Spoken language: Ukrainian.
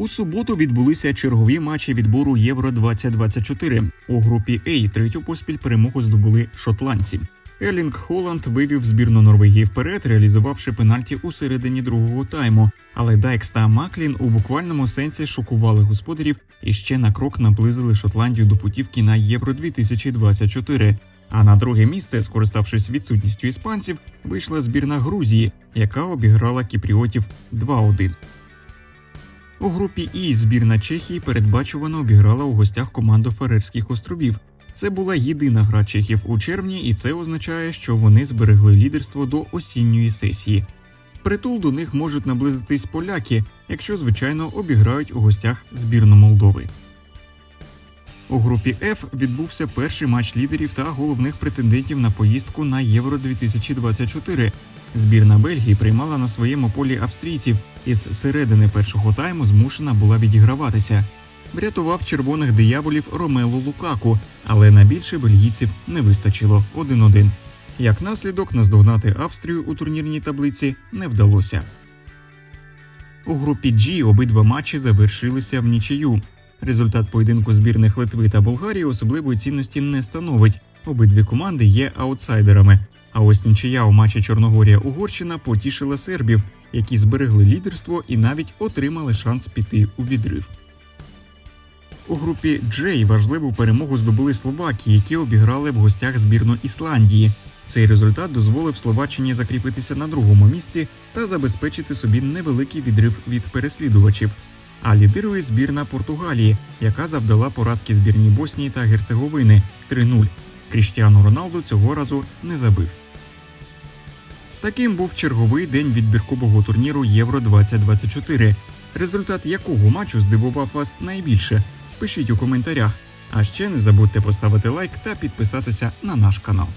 У суботу відбулися чергові матчі відбору Євро 2024 У групі А третю поспіль перемогу здобули шотландці. Елінг Холланд вивів збірну Норвегії вперед, реалізувавши пенальті у середині другого тайму. Але Дайкс та Маклін у буквальному сенсі шокували господарів і ще на крок наблизили Шотландію до путівки на Євро 2024 А на друге місце, скориставшись відсутністю іспанців, вийшла збірна Грузії, яка обіграла кіпріотів 2-1. У групі І збірна Чехії передбачувано обіграла у гостях команду Фарерських островів. Це була єдина гра чехів у червні, і це означає, що вони зберегли лідерство до осінньої сесії. Притул до них можуть наблизитись поляки, якщо звичайно обіграють у гостях збірну Молдови. У групі F відбувся перший матч лідерів та головних претендентів на поїздку на Євро 2024 Збірна Бельгії приймала на своєму полі австрійців, і з середини першого тайму змушена була відіграватися. Врятував червоних дияволів Ромелу Лукаку, але на більше бельгійців не вистачило 1-1. Як наслідок, наздогнати Австрію у турнірній таблиці не вдалося. У групі G обидва матчі завершилися в нічию. Результат поєдинку збірних Литви та Болгарії особливої цінності не становить. Обидві команди є аутсайдерами. А ось нічия у матчі Чорногорія-Угорщина потішила сербів, які зберегли лідерство і навіть отримали шанс піти у відрив. У групі Джей важливу перемогу здобули Словакії, які обіграли в гостях збірну Ісландії. Цей результат дозволив Словаччині закріпитися на другому місці та забезпечити собі невеликий відрив від переслідувачів. А лідирує збірна Португалії, яка завдала поразки збірній Боснії та Герцеговини 3-0. Кріштіану Роналду цього разу не забив. Таким був черговий день відбіркового турніру Євро 2024 Результат якого матчу здивував вас найбільше? Пишіть у коментарях. А ще не забудьте поставити лайк та підписатися на наш канал.